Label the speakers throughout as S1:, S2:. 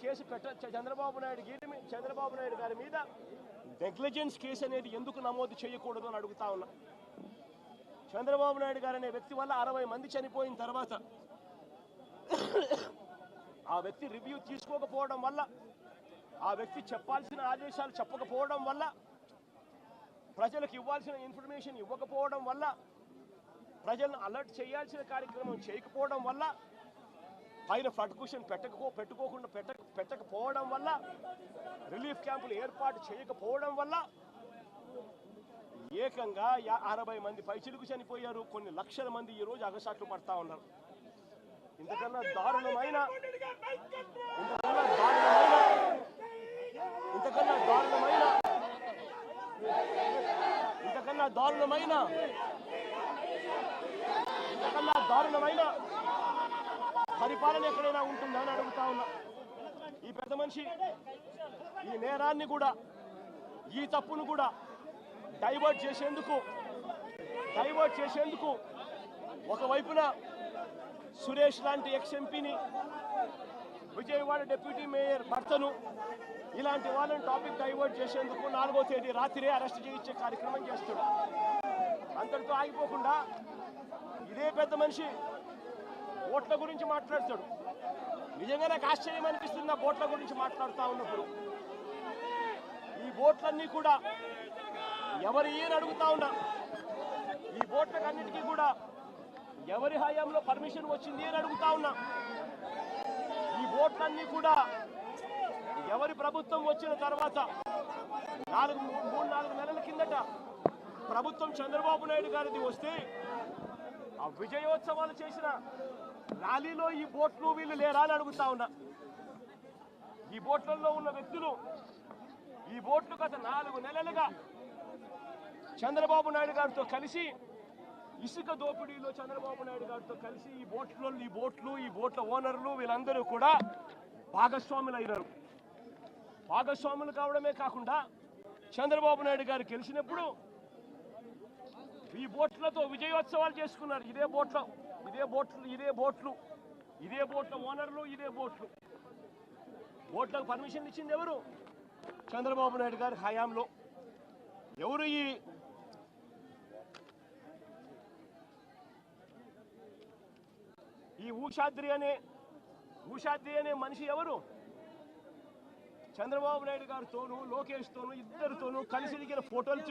S1: Case పెట్ట చంద్రబాబు నాయుడు గారి మీ- చంద్రబాబు నాయుడు గారి మీద నెగ్లిజెన్స్ కేసు అనేది ఎందుకు నమోదు చేయకూడదు అని అడుగుతా ఉన్నా. చంద్రబాబు నాయుడు గారు అనే వ్యక్తి వల్ల అరవై మంది చనిపోయిన తర్వాత ఆ వ్యక్తి రివ్యూ తీసుకోకపోవడం వల్ల ఆ వ్యక్తి చెప్పాల్సిన ఆదేశాలు చెప్పకపోవడం వల్ల ప్రజలకు ఇవ్వాల్సిన ఇన్ఫర్మేషన్ ఇవ్వకపోవడం వల్ల ప్రజలను అలర్ట్ చేయాల్సిన కార్యక్రమం చేయకపోవడం వల్ల పైన ఫ్లడ్ కుషన్ పెట్టకపో పెట్టుకోకుండా పెట్ట పెట్టకపోవడం వల్ల రిలీఫ్ క్యాంపులు ఏర్పాటు చేయకపోవడం వల్ల ఏకంగా అరవై మంది పైచిలుకు చనిపోయారు. కొన్ని లక్షల మంది ఈ రోజు అగసాట్లు పడతా ఉన్నారు. ఇంతకన్నా దారుణమైన ఇంతకన్నా దారుణమైన ఇంతకన్నా దారుణమైన ఇంతకన్నా దారుణమైన ఇంతకన్నా దారుణమైన పరిపాలన ఎక్కడైనా ఉంటుందా అని అడుగుతా ఉన్నా. ఈ పెద్ద మనిషి ఈ నేరాన్ని కూడా ఈ తప్పును కూడా డైవర్ట్ చేసేందుకు డైవర్ట్ చేసేందుకు ఒకవైపున సురేష్ లాంటి ఎక్స్ ఎంపీని విజయవాడ డిప్యూటీ మేయర్ భర్తను ఇలాంటి వాళ్ళని టాపిక్ డైవర్ట్ చేసేందుకు నాలుగో తేదీ రాత్రే అరెస్ట్ చేయించే కార్యక్రమం చేస్తున్నాడు. అంతటితో ఆగిపోకుండా ఇదే పెద్ద మనిషి ఓట్ల గురించి మాట్లాడుతాడు. నిజంగా నాకు ఆశ్చర్యం అనిపిస్తుంది ఆ బోట్ల గురించి మాట్లాడుతూ ఉన్నప్పుడు. ఈ బోట్లన్నీ కూడా ఎవరు ఏని అడుగుతా ఉన్నా ఈ బోట్లకన్నిటికీ కూడా ఎవరి హయాంలో పర్మిషన్ వచ్చింది అని అడుగుతా ఉన్నా. ఈ బోట్లన్నీ కూడా ఎవరి ప్రభుత్వం వచ్చిన తర్వాత నాలుగు మూడు నాలుగు నెలల కిందట ప్రభుత్వం చంద్రబాబు నాయుడు గారిది వస్తే ఆ విజయోత్సవాలు చేసిన ర్యాలీలో ఈ బోట్లు వీళ్ళు లేరా అని అడుగుతా ఉన్నా. ఈ బోట్లలో ఉన్న వ్యక్తులు ఈ బోట్లు గత నాలుగు నెలలుగా చంద్రబాబు నాయుడు గారితో కలిసి ఇసుక దోపిడీలో చంద్రబాబు నాయుడు గారితో కలిసి ఈ బోట్లో ఈ బోట్లు ఈ బోట్ల ఓనర్లు వీళ్ళందరూ కూడా భాగస్వాములు అయినారు భాగస్వాములు కావడమే కాకుండా చంద్రబాబు నాయుడు గారు గెలిచినప్పుడు ఈ బోట్లతో విజయోత్సవాలు చేసుకున్నారు. ఇదే బోట్లో. ఇదే బోట్లు ఇదే బోట్లు ఇదే బోట్ల ఓనర్లు ఇదే బోట్లు. బోట్లకు పర్మిషన్ ఇచ్చింది ఎవరు? చంద్రబాబు నాయుడు గారి హయాంలో. ఎవరు ఈ ఈ ఊషాద్రి అనే ఊషాద్రి అనే మనిషి ఎవరు? చంద్రబాబు నాయుడు గారితోనూ లోకేష్తోనూ ఇద్దరితోనూ కలిసి దిగిన ఫోటోలు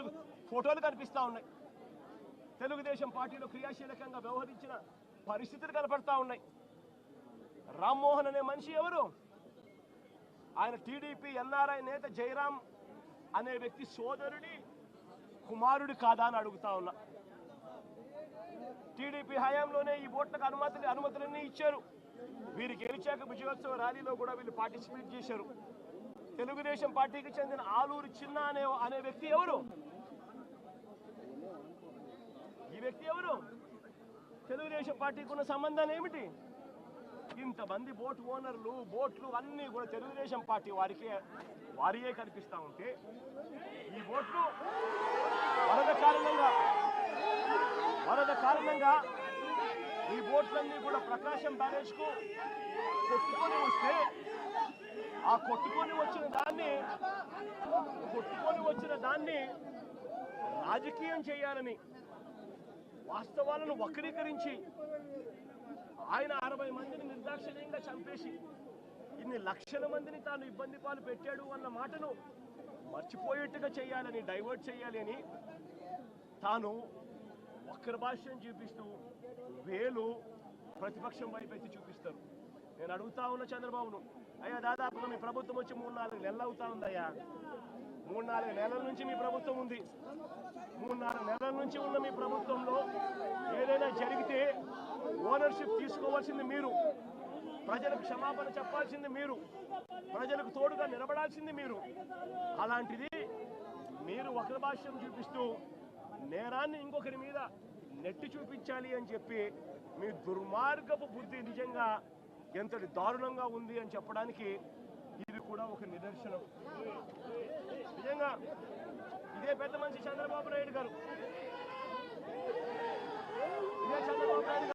S1: ఫోటోలు కనిపిస్తా ఉన్నాయి. తెలుగుదేశం పార్టీలో క్రియాశీలకంగా వ్యవహరించిన పరిస్థితులు కనపడతా ఉన్నాయి. రామ్మోహన్ అనే మనిషి ఎవరు? ఆయన టీడీపీ ఎన్ఆర్ఐ నేత జయరాం అనే వ్యక్తి సోదరుడి కుమారుడి కాదా అని అడుగుతా ఉన్నా. టీడీపీ హయాంలోనే ఈ ఓట్లకు అనుమతులు అనుమతులన్నీ ఇచ్చారు. వీరు గెలిచాక విజయోత్సవ ర్యాలీలో కూడా వీళ్ళు పార్టిసిపేట్ చేశారు. తెలుగుదేశం పార్టీకి చెందిన ఆలూరు చిన్న అనే అనే వ్యక్తి ఎవరు? ఈ వ్యక్తి ఎవరు? తెలుగుదేశం పార్టీకి ఉన్న సంబంధాలు ఏమిటి? ఇంతమంది బోట్ ఓనర్లు బోట్లు అన్నీ కూడా తెలుగుదేశం పార్టీ వారికే వారియే కనిపిస్తా ఉంటే ఈ బోట్లు వరద కారణంగా వరద కారణంగా ఈ బోట్లన్నీ కూడా ప్రకాశం బ్యారేజ్కు కొట్టుకొని వస్తే ఆ కొట్టుకొని వచ్చిన దాన్ని కొట్టుకొని వచ్చిన దాన్ని రాజకీయం చేయాలని వాస్తవాలను వక్రీకరించి ఆయన అరవై మందిని నిర్దాక్షిణ్యంగా చంపేసి ఇన్ని లక్షల మందిని తాను ఇబ్బంది పాలు పెట్టాడు అన్న మాటను మర్చిపోయేట్టుగా చేయాలని డైవర్ట్ చేయాలి అని తాను వక్ర భాష్యం చూపిస్తూ వేలు ప్రతిపక్షం వైపు ఎత్తి చూపిస్తారు. నేను అడుగుతా ఉన్న చంద్రబాబును అయ్యా దాదాపుగా మీ ప్రభుత్వం వచ్చి మూడు నాలుగు నెలలు అవుతా ఉందయ్యా. మూడు నాలుగు నెలల నుంచి మీ ప్రభుత్వం ఉంది. మూడు నాలుగు నెలల నుంచి ఉన్న మీ ప్రభుత్వంలో ఏదైనా జరిగితే ఓనర్షిప్ తీసుకోవాల్సింది మీరు. ప్రజలకు క్షమాపణ చెప్పాల్సింది మీరు. ప్రజలకు తోడుగా నిలబడాల్సింది మీరు. అలాంటిది మీరు ఒకరి భాష్యం చూపిస్తూ నేరాన్ని ఇంకొకరి మీద నెట్టి చూపించాలి అని చెప్పి మీ దుర్మార్గపు బుద్ధి నిజంగా ఎంతటి దారుణంగా ఉంది అని చెప్పడానికి ఇది కూడా ఒక నిదర్శనం. కూడా ఇదే పెద్ద మనిషి చంద్రబాబు నాయుడు గారు. ఇదే చంద్రబాబు నాయుడు